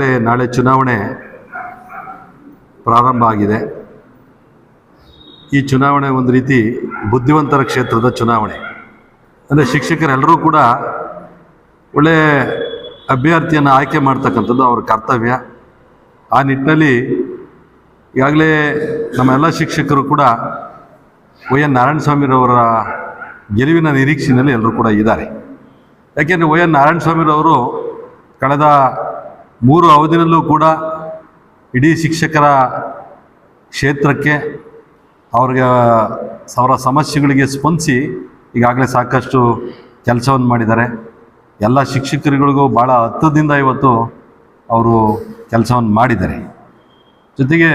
ನಾಳೆ ಚುನಾವಣೆ ಪ್ರಾರಂಭ ಆಗಿದೆ. ಈ ಚುನಾವಣೆ ಒಂದು ರೀತಿ ಬುದ್ಧಿವಂತರ ಕ್ಷೇತ್ರದ ಚುನಾವಣೆ. ಅಂದರೆ ಶಿಕ್ಷಕರೆಲ್ಲರೂ ಕೂಡ ಒಳ್ಳೆ ಅಭ್ಯರ್ಥಿಯನ್ನು ಆಯ್ಕೆ ಮಾಡ್ತಕ್ಕಂಥದ್ದು ಅವರ ಕರ್ತವ್ಯ. ಆ ನಿಟ್ಟಿನಲ್ಲಿ ಈಗಾಗಲೇ ನಮ್ಮೆಲ್ಲ ಶಿಕ್ಷಕರು ಕೂಡ ವೈ ಎನ್ ನಾರಾಯಣಸ್ವಾಮಿರವರ ಗೆಲುವಿನ ನಿರೀಕ್ಷೆಯಲ್ಲಿ ಎಲ್ಲರೂ ಕೂಡ ಇದ್ದಾರೆ. ಯಾಕೆಂದರೆ ವೈ ಎನ್ ನಾರಾಯಣಸ್ವಾಮಿರವರು ಕಳೆದ ಮೂರು ಅವಧಿನಲ್ಲೂ ಕೂಡ ಇಡೀ ಶಿಕ್ಷಕರ ಕ್ಷೇತ್ರಕ್ಕೆ ಅವ್ರಿಗೆ ಅವರ ಸಮಸ್ಯೆಗಳಿಗೆ ಸ್ಪಂದಿಸಿ ಈಗಾಗಲೇ ಸಾಕಷ್ಟು ಕೆಲಸವನ್ನು ಮಾಡಿದ್ದಾರೆ. ಎಲ್ಲ ಶಿಕ್ಷಕರುಗಳಿಗೂ ಭಾಳ ಹತ್ತದಿಂದ ಇವತ್ತು ಅವರು ಕೆಲಸವನ್ನು ಮಾಡಿದ್ದಾರೆ. ಜೊತೆಗೆ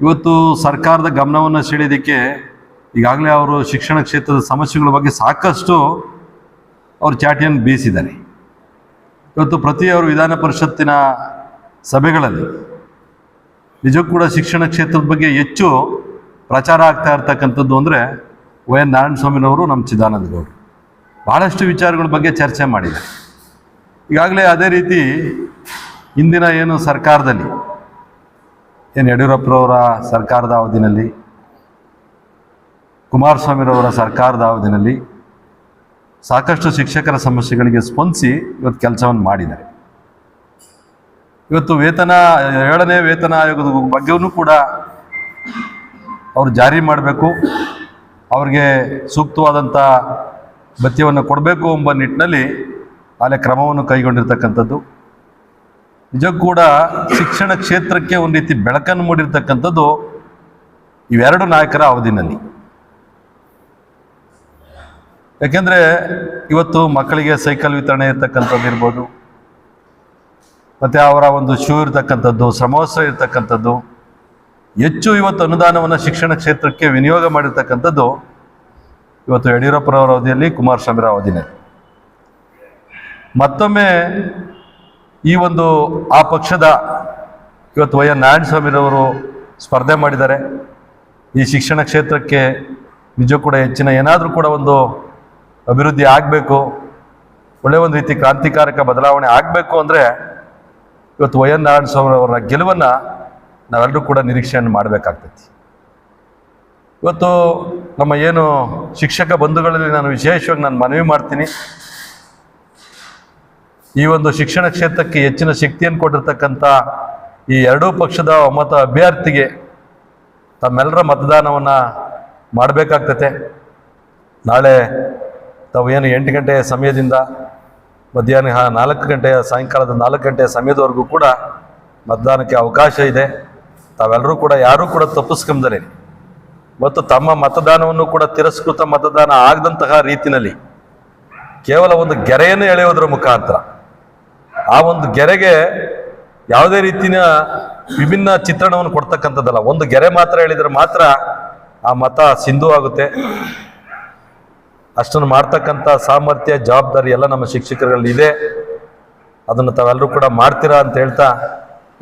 ಇವತ್ತು ಸರ್ಕಾರದ ಗಮನವನ್ನು ಸೆಳೆಯೋದಕ್ಕೆ ಈಗಾಗಲೇ ಅವರು ಶಿಕ್ಷಣ ಕ್ಷೇತ್ರದ ಸಮಸ್ಯೆಗಳ ಬಗ್ಗೆ ಸಾಕಷ್ಟು ಅವರು ಚಾಟಿಯನ್ನು ಬೀಸಿದ್ದಾರೆ. ಇವತ್ತು ಪ್ರತಿಯವರು ವಿಧಾನ ಪರಿಷತ್ತಿನ ಸಭೆಗಳಲ್ಲಿ ನಿಜಕ್ಕೂ ಕೂಡ ಶಿಕ್ಷಣ ಕ್ಷೇತ್ರದ ಬಗ್ಗೆ ಹೆಚ್ಚು ಪ್ರಚಾರ ಆಗ್ತಾ ಇರ್ತಕ್ಕಂಥದ್ದು ಅಂದರೆ ವೈ ಎನ್ ನಾರಾಯಣಸ್ವಾಮಿನವರು ನಮ್ಮ ಚಿದಾನಂದ ಗೌಡರು. ಭಾಳಷ್ಟು ವಿಚಾರಗಳ ಬಗ್ಗೆ ಚರ್ಚೆ ಮಾಡಿದೆ. ಈಗಾಗಲೇ ಅದೇ ರೀತಿ ಇಂದಿನ ಏನು ಸರ್ಕಾರದಲ್ಲಿ ಏನು ಯಡಿಯೂರಪ್ಪರವರ ಸರ್ಕಾರದ ಅವಧಿನಲ್ಲಿ, ಕುಮಾರಸ್ವಾಮಿರವರ ಸರ್ಕಾರದ ಅವಧಿನಲ್ಲಿ ಸಾಕಷ್ಟು ಶಿಕ್ಷಕರ ಸಮಸ್ಯೆಗಳಿಗೆ ಸ್ಪಂದಿಸಿ ಇವತ್ತು ಕೆಲಸವನ್ನು ಮಾಡಿದ್ದಾರೆ. ಇವತ್ತು ವೇತನ, ಏಳನೇ ವೇತನ ಆಯೋಗದ ಬಗ್ಗೆಯೂ ಕೂಡ ಅವರು ಜಾರಿ ಮಾಡಬೇಕು. ಅವ್ರಿಗೆ ಸೂಕ್ತವಾದಂಥ ಭತ್ಯವನ್ನು ಕೊಡಬೇಕು ಎಂಬ ನಿಟ್ಟಿನಲ್ಲಿ ಅಲ್ಲೇ ಕ್ರಮವನ್ನು ಕೈಗೊಂಡಿರ್ತಕ್ಕಂಥದ್ದು. ನಿಜಕ್ಕೂ ಕೂಡ ಶಿಕ್ಷಣ ಕ್ಷೇತ್ರಕ್ಕೆ ಒಂದು ರೀತಿ ಬೆಳಕನ್ನು ಮೂಡಿರ್ತಕ್ಕಂಥದ್ದು ಇವೆರಡು ನಾಯಕರ ಅವಧಿನಲ್ಲಿ. ಯಾಕೆಂದರೆ ಇವತ್ತು ಮಕ್ಕಳಿಗೆ ಸೈಕಲ್ ವಿತರಣೆ ಇರ್ತಕ್ಕಂಥದ್ದು ಇರ್ಬೋದು, ಮತ್ತು ಅವರ ಒಂದು ಶೂ ಇರ್ತಕ್ಕಂಥದ್ದು, ಸಮವಸ್ತ್ರ ಇರ್ತಕ್ಕಂಥದ್ದು, ಹೆಚ್ಚು ಇವತ್ತು ಅನುದಾನವನ್ನು ಶಿಕ್ಷಣ ಕ್ಷೇತ್ರಕ್ಕೆ ವಿನಿಯೋಗ ಮಾಡಿರ್ತಕ್ಕಂಥದ್ದು ಇವತ್ತು ಯಡಿಯೂರಪ್ಪರವರ ಅವಧಿಯಲ್ಲಿ ಕುಮಾರಸ್ವಾಮಿರ ಅವಧಿನಲ್ಲಿ ಮತ್ತೊಮ್ಮೆ ಈ ಒಂದು ಆ ಪಕ್ಷದ ಇವತ್ತು ವೈ ಎನ್ ನಾರಾಯಣಸ್ವಾಮಿರವರು ಸ್ಪರ್ಧೆ ಮಾಡಿದ್ದಾರೆ. ಈ ಶಿಕ್ಷಣ ಕ್ಷೇತ್ರಕ್ಕೆ ನಿಜ ಕೂಡ ಹೆಚ್ಚಿನ ಏನಾದರೂ ಕೂಡ ಒಂದು ಅಭಿವೃದ್ಧಿ ಆಗಬೇಕು ಒಳ್ಳೆಯ ಒಂದು ರೀತಿ ಕ್ರಾಂತಿಕಾರಕ ಬದಲಾವಣೆ ಆಗಬೇಕು ಅಂದರೆ ಇವತ್ತು ವೈ ಎನ್ ಅವರ ಗೆಲುವನ್ನು ನಾವೆಲ್ಲರೂ ಕೂಡ ನಿರೀಕ್ಷೆಯನ್ನು ಮಾಡಬೇಕಾಗ್ತೈತಿ. ಇವತ್ತು ನಮ್ಮ ಏನು ಶಿಕ್ಷಕ ಬಂಧುಗಳಲ್ಲಿ ನಾನು ವಿಶೇಷವಾಗಿ ನಾನು ಮನವಿ ಮಾಡ್ತೀನಿ. ಈ ಒಂದು ಶಿಕ್ಷಣ ಕ್ಷೇತ್ರಕ್ಕೆ ಹೆಚ್ಚಿನ ಶಕ್ತಿಯನ್ನು ಕೊಟ್ಟಿರ್ತಕ್ಕಂಥ ಈ ಎರಡೂ ಪಕ್ಷದ ಒಮ್ಮತ ಅಭ್ಯರ್ಥಿಗೆ ತಮ್ಮೆಲ್ಲರ ಮತದಾನವನ್ನು ಮಾಡಬೇಕಾಗ್ತತೆ. ನಾಳೆ ತಾವು ಏನು ಎಂಟು ಗಂಟೆಯ ಸಮಯದಿಂದ ಮಧ್ಯಾಹ್ನ ನಾಲ್ಕು ಗಂಟೆಯ ಸಾಯಂಕಾಲದ ನಾಲ್ಕು ಗಂಟೆಯ ಸಮಯದವರೆಗೂ ಕೂಡ ಮತದಾನಕ್ಕೆ ಅವಕಾಶ ಇದೆ. ತಾವೆಲ್ಲರೂ ಕೂಡ, ಯಾರೂ ಕೂಡ ತಪ್ಪಿಸ್ಕೊಂಬರಿ ಮತ್ತು ತಮ್ಮ ಮತದಾನವನ್ನು ಕೂಡ ತಿರಸ್ಕೃತ ಮತದಾನ ಆಗದಂತಹ ರೀತಿಯಲ್ಲಿ ಕೇವಲ ಒಂದು ಗೆರೆಯನ್ನು ಎಳೆಯೋದ್ರ ಮುಖಾಂತರ ಆ ಒಂದು ಗೆರೆಗೆ ಯಾವುದೇ ರೀತಿಯ ವಿಭಿನ್ನ ಚಿತ್ರಣವನ್ನು ಕೊಡ್ತಕ್ಕಂಥದ್ದಲ್ಲ. ಒಂದು ಗೆರೆ ಮಾತ್ರ ಎಳೆದರೆ ಮಾತ್ರ ಆ ಮತ ಸಿಂಧು ಆಗುತ್ತೆ. ಅಷ್ಟನ್ನು ಮಾಡ್ತಕ್ಕಂಥ ಸಾಮರ್ಥ್ಯ, ಜವಾಬ್ದಾರಿ ಎಲ್ಲ ನಮ್ಮ ಶಿಕ್ಷಕರಲ್ಲಿ ಇದೆ. ಅದನ್ನು ತಾವೆಲ್ಲರೂ ಕೂಡ ಮಾಡ್ತೀರಾ ಅಂತ ಹೇಳ್ತಾ,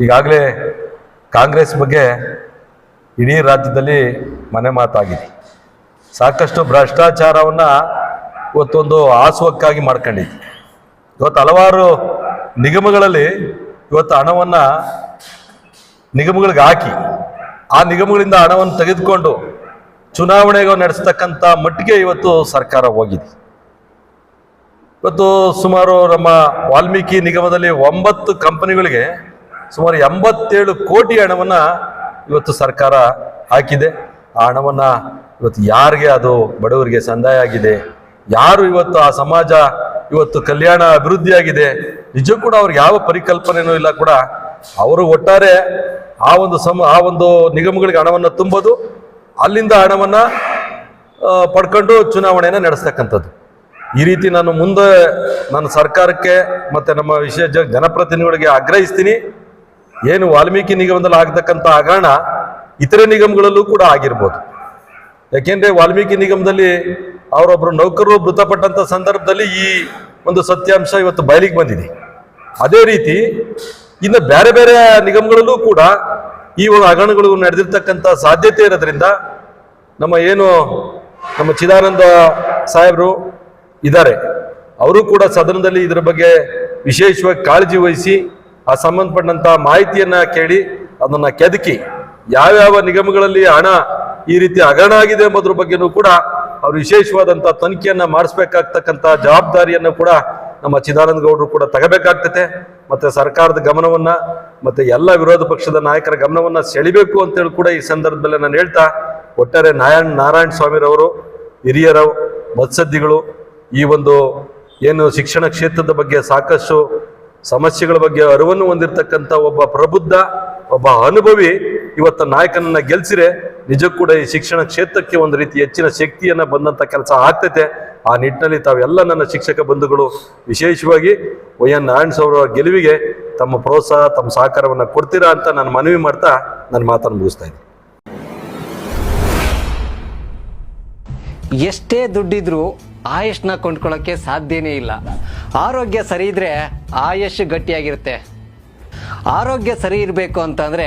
ಈಗಾಗಲೇ ಕಾಂಗ್ರೆಸ್ ಬಗ್ಗೆ ಇಡೀ ರಾಜ್ಯದಲ್ಲಿ ಮನೆ ಮಾತಾಗಿದೆ. ಸಾಕಷ್ಟು ಭ್ರಷ್ಟಾಚಾರವನ್ನು ಇವತ್ತೊಂದು ಆಸುವಕ್ಕಾಗಿ ಮಾಡ್ಕೊಂಡಿದ್ದೆ ಇವತ್ತು ಹಲವಾರು ನಿಗಮಗಳಲ್ಲಿ ಇವತ್ತು ಹಣವನ್ನು ನಿಗಮಗಳಿಗೆ ಹಾಕಿ, ಆ ನಿಗಮಗಳಿಂದ ಹಣವನ್ನು ತೆಗೆದುಕೊಂಡು ಚುನಾವಣೆಗೆ ನಡೆಸ್ತಕ್ಕಂಥ ಮಟ್ಟಿಗೆ ಇವತ್ತು ಸರ್ಕಾರ ಹೋಗಿದೆ. ಇವತ್ತು ಸುಮಾರು ನಮ್ಮ ವಾಲ್ಮೀಕಿ ನಿಗಮದಲ್ಲಿ ಒಂಬತ್ತು ಕಂಪನಿಗಳಿಗೆ ಸುಮಾರು ಎಂಬತ್ತೇಳು ಕೋಟಿ ಹಣವನ್ನು ಇವತ್ತು ಸರ್ಕಾರ ಹಾಕಿದೆ. ಆ ಹಣವನ್ನು ಇವತ್ತು ಯಾರಿಗೆ ಅದು ಬಡವರಿಗೆ ಸಂದಾಯ ಆಗಿದೆ? ಯಾರು ಇವತ್ತು ಆ ಸಮಾಜ ಇವತ್ತು ಕಲ್ಯಾಣ ಅಭಿವೃದ್ಧಿಯಾಗಿದೆ ನಿಜ ಕೂಡ ಅವ್ರಿಗೆ ಯಾವ ಪರಿಕಲ್ಪನೆಯೂ ಇಲ್ಲ ಕೂಡ. ಅವರು ಒಟ್ಟಾರೆ ಆ ಒಂದು ಸಮ, ಆ ಒಂದು ನಿಗಮಗಳಿಗೆ ಹಣವನ್ನು ತುಂಬೋದು ಅಲ್ಲಿಂದ ಹಣವನ್ನು ಪಡ್ಕೊಂಡು ಚುನಾವಣೆಯನ್ನು ನಡೆಸ್ತಕ್ಕಂಥದ್ದು. ಈ ರೀತಿ ನಾನು ಮುಂದೆ ನಾನು ಸರ್ಕಾರಕ್ಕೆ ಮತ್ತು ನಮ್ಮ ವಿಶೇಷ ಜನಪ್ರತಿನಿಧಿಗಳಿಗೆ ಆಗ್ರಹಿಸ್ತೀನಿ. ಏನು ವಾಲ್ಮೀಕಿ ನಿಗಮದಲ್ಲಿ ಆಗ್ತಕ್ಕಂಥ ಹಗರಣ ಇತರೆ ನಿಗಮಗಳಲ್ಲೂ ಕೂಡ ಆಗಿರ್ಬೋದು. ಯಾಕೆಂದರೆ ವಾಲ್ಮೀಕಿ ನಿಗಮದಲ್ಲಿ ಅವರೊಬ್ಬರು ನೌಕರರು ಮೃತಪಟ್ಟಂಥ ಸಂದರ್ಭದಲ್ಲಿ ಈ ಒಂದು ಸತ್ಯಾಂಶ ಇವತ್ತು ಬಯಲಿಗೆ ಬಂದಿದೆ. ಅದೇ ರೀತಿ ಇನ್ನು ಬೇರೆ ಬೇರೆ ನಿಗಮಗಳಲ್ಲೂ ಕೂಡ ಈ ಒಂದು ಹಗರಣಗಳು ನಡೆದಿರ್ತಕ್ಕಂಥ ಸಾಧ್ಯತೆ ಇರೋದ್ರಿಂದ ನಮ್ಮ ಏನು ನಮ್ಮ ಚಿದಾನಂದ ಸಾಹೇಬರು ಇದ್ದಾರೆ. ಅವರು ಕೂಡ ಸದನದಲ್ಲಿ ಇದರ ಬಗ್ಗೆ ವಿಶೇಷವಾಗಿ ಕಾಳಜಿ ವಹಿಸಿ ಆ ಸಂಬಂಧಪಟ್ಟಂಥ ಮಾಹಿತಿಯನ್ನ ಕೇಳಿ ಅದನ್ನ ಕೆದಕಿ ಯಾವ್ಯಾವ ನಿಗಮಗಳಲ್ಲಿ ಹಣ ಈ ರೀತಿ ಹಗರಣ ಆಗಿದೆ ಎಂಬುದ್ರ ಬಗ್ಗೆನೂ ಕೂಡ ಅವ್ರು ವಿಶೇಷವಾದಂಥ ತನಿಖೆಯನ್ನ ಮಾಡಿಸ್ಬೇಕಾಗ್ತಕ್ಕಂಥ ಜವಾಬ್ದಾರಿಯನ್ನು ಕೂಡ ನಮ್ಮ ಚಿದಾನಂದ ಗೌಡರು ಕೂಡ ತಗೋಬೇಕಾಗ್ತತೆ. ಮತ್ತೆ ಸರ್ಕಾರದ ಗಮನವನ್ನ, ಮತ್ತೆ ಎಲ್ಲ ವಿರೋಧ ಪಕ್ಷದ ನಾಯಕರ ಗಮನವನ್ನ ಸೆಳಿಬೇಕು ಅಂತೇಳಿ ಕೂಡ ಈ ಸಂದರ್ಭದಲ್ಲಿ ನಾನು ಹೇಳ್ತಾ, ಒಟ್ಟಾರೆ ನಾರಾಯಣ್, ನಾರಾಯಣ ಸ್ವಾಮಿರವರು, ಹಿರಿಯರ ಮತ್ಸದ್ದಿಗಳು, ಈ ಒಂದು ಏನು ಶಿಕ್ಷಣ ಕ್ಷೇತ್ರದ ಬಗ್ಗೆ ಸಾಕಷ್ಟು ಸಮಸ್ಯೆಗಳ ಬಗ್ಗೆ ಅರಿವನ್ನು ಹೊಂದಿರತಕ್ಕಂಥ ಒಬ್ಬ ಪ್ರಬುದ್ಧ, ಒಬ್ಬ ಅನುಭವಿ ಇವತ್ತ ನಾಯಕನನ್ನ ಗೆಲ್ಸಿರೆ ನಿಜಕ್ಕೂ ಕೂಡ ಈ ಶಿಕ್ಷಣ ಕ್ಷೇತ್ರಕ್ಕೆ ಒಂದು ರೀತಿ ಹೆಚ್ಚಿನ ಶಕ್ತಿಯನ್ನ ಬಂದಂತ ಕೆಲಸ ಆಗ್ತೈತೆ. ಆ ನಿಟ್ಟಿನಲ್ಲಿ ತಾವೆಲ್ಲ ನನ್ನ ಶಿಕ್ಷಕ ಬಂಧುಗಳು, ವಿಶೇಷವಾಗಿ ವೈ ಎನ್ ಅವರ ಗೆಲುವಿಗೆ ತಮ್ಮ ಪ್ರೋತ್ಸಾಹ, ತಮ್ಮ ಸಹಕಾರವನ್ನು ಕೊಡ್ತೀರಾ ಅಂತ ನಾನು ಮನವಿ ಮಾಡ್ತಾ ನನ್ನ ಮಾತನ್ನು ಮುಗಿಸ್ತಾ ಇದ್ದೀನಿ. ಎಷ್ಟೇ ದುಡ್ಡಿದ್ರೂ ಆಯುಷ್ನ ಕೊಂಡ್ಕೊಳ್ಳೋಕ್ಕೆ ಸಾಧ್ಯನೇ ಇಲ್ಲ. ಆರೋಗ್ಯ ಸರಿ ಇದ್ರೆ ಆಯುಷ್ ಗಟ್ಟಿಯಾಗಿರುತ್ತೆ. ಆರೋಗ್ಯ ಸರಿ ಇರಬೇಕು ಅಂತಂದ್ರೆ